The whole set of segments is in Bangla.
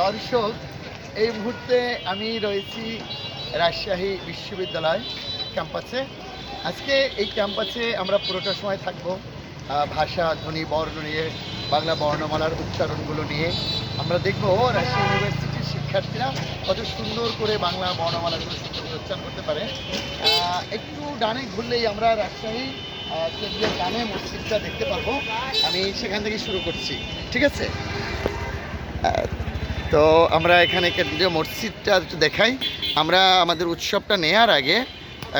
দর্শক, এই মুহূর্তে আমি রয়েছি রাজশাহী বিশ্ববিদ্যালয় ক্যাম্পাসে। আজকে এই ক্যাম্পাসে আমরা পুরোটা সময় থাকব ভাষা, ধ্বনি, বর্ণ নিয়ে, বাংলা বর্ণমালার উচ্চারণগুলো নিয়ে। আমরা দেখব রাজশাহী ইউনিভার্সিটির শিক্ষার্থীরা কত সুন্দর করে বাংলা বর্ণমালাগুলো উচ্চারণ করতে পারে। একটু ডানে ঘুরলেই আমরা রাজশাহী কেন্দ্রীয় জামে মসজিদটা দেখতে পারব। আমি সেখান থেকে শুরু করছি। ঠিক আছে? তো আমরা এখানে কেন্দ্রীয় মসজিদটা একটু দেখাই। আমরা আমাদের উৎসবটা নেয়ার আগে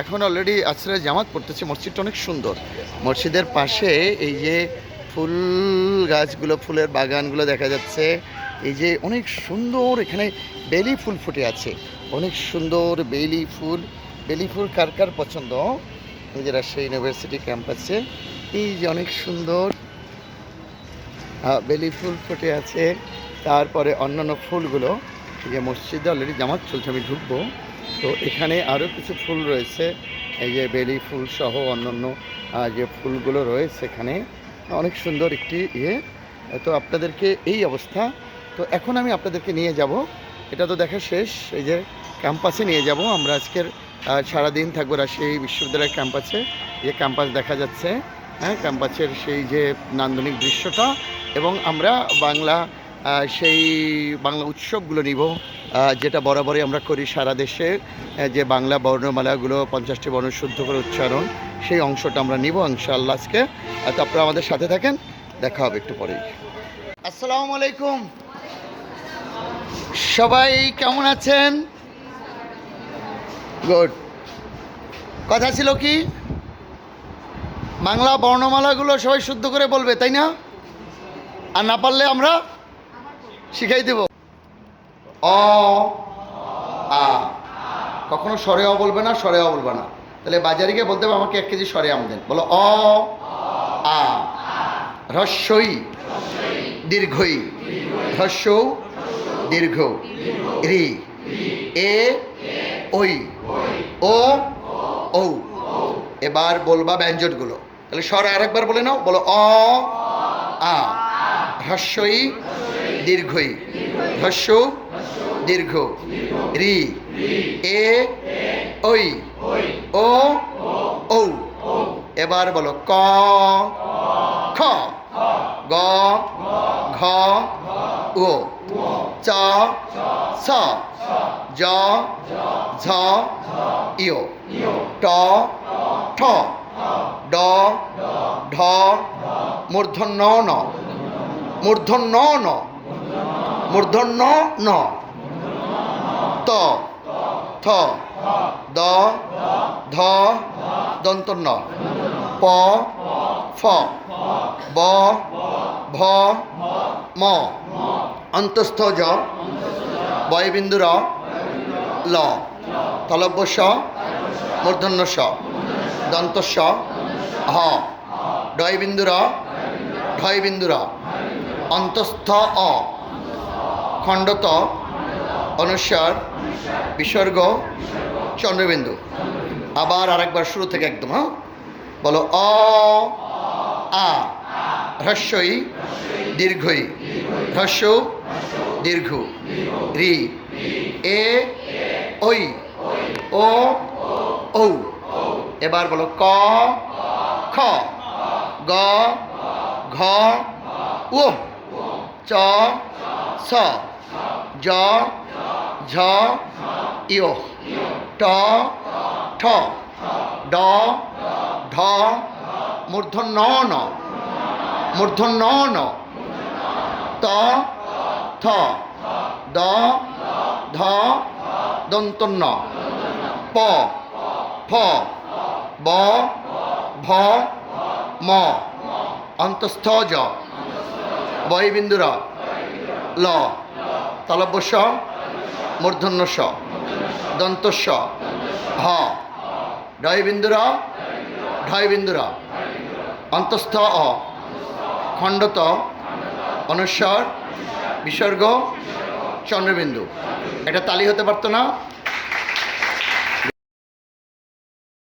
এখন অলরেডি আশ্রয় জামাত পড়তেছে। মসজিদটা অনেক সুন্দর। মসজিদের পাশে এই যে ফুল গাছগুলো, ফুলের বাগানগুলো দেখা যাচ্ছে। এই যে অনেক সুন্দর এখানে বেলি ফুল ফুটে আছে। অনেক সুন্দর বেলি ফুল। বেলি ফুল কার কার পছন্দ? এই যে রাজশাহী ইউনিভার্সিটি ক্যাম্পাসে। এই যে অনেক সুন্দর। বেলি ফুল ফুটে আছে। তারপরে অন্যান্য ফুলগুলো যে মসজিদে অলরেডি জামাত চলছে, আমি ঢুকবো। তো এখানে আরও কিছু ফুল রয়েছে, এই যে বেলি ফুল সহ অন্যান্য যে ফুলগুলো রয়েছে এখানে। অনেক সুন্দর একটি ইয়ে। তো আপনাদেরকে এই অবস্থা। তো এখন আমি আপনাদেরকে নিয়ে যাব। এটা তো দেখা শেষ। এই যে ক্যাম্পাসে নিয়ে যাব। আমরা আজকের সারাদিন থাকব রাজশাহী বিশ্ববিদ্যালয়ের ক্যাম্পাসে। যে ক্যাম্পাস দেখা যাচ্ছে হ্যাঁ ক্যাম্পাসের সেই যে নান্দনিক দৃশ্যটা। এবং আমরা বাংলা সেই বাংলা উৎসবগুলো নিব যেটা বরাবরই আমরা করি সারা দেশে যে বাংলা বর্ণমালাগুলো পঞ্চাশটি বর্ণ শুদ্ধ করে উচ্চারণ, সেই অংশটা আমরা নিব ইনশাআল্লাহ আজকে। তো আপনারা আমাদের সাথে থাকেন, দেখা হবে একটু পরেই। আসসালামু আলাইকুম। সবাই কেমন আছেন? গুড কথা ছিল কি? বাংলা বর্ণমালাগুলো সবাই শুদ্ধ করে বলবে, তাই না? আর না পারলে আমরা শিখাই দেব। অ, আ। কখনো সরে অ বলবে না সরে অ বলবে না। তাহলে বাজারে গিয়ে বলতে হবে, আমাকে এক কেজি সরে আম দেন। বলো, অ, আ। হ্রস্বই, দীর্ঘই। হ্রস্ব দীর্ঘ রি, এ ওই ও ও এবার বলবা ব্যঞ্জনগুলো। তাহলে স্বর আরেকবার বলে নাও, বলো, অ, আ। হ্রস্বই দীর্ঘই। হ্রস্ব দীর্ঘ। রি এ ওই ও ও এবার বলো ক খ। গ ঘ ও চ ছ জ ঝ ইয় ট ঠ। ড ঢ। মূর্ধন্য ন। মূর্ধন্য ন। মূর্ধন্য ন। ত। থ। দ। ধ। দন্তন্য। প। ফ। ব। ভ। ম। অন্তস্থ জ। বয়বিন্দু র ল। তলব্য স মূর্ধন্য স দন্ত স হ। ডয়বিন্দু র ঢয়বিন্দু র অন্তস্থ অ। খণ্ডত অনুস্বার বিসর্গ চন্দ্রবিন্দু। আবার আরেকবার শুরু থেকে একদম হ্যাঁ? বলো, অ, আ হ্রস্বই দীর্ঘই হ্রস্ব, দীর্ঘ, রি, এ ওই ও, ঔ। এবার বলো, ক, খ, গ, ঘ ও চ ছ জ, ঝ, ইয়। ট, ঠ। ড ঢ মূর্ধন্য ন মূর্ধন্য ন ত, থ। দ, ধ, দন্তন্য। প, ফ। ব, ভ, ম। অন্তস্থ জ। বয়বিন্দুর ল। তলব্য স মূর্ধন্য স দন্ত স হ। ডয়বিন্দুর ঢয়বিন্দুর। অন্তস্থ, অ। খণ্ডত, অনুস্বর, বিসর্গ, চন্দ্রবিন্দু। এটা তালি হতে পারতো না।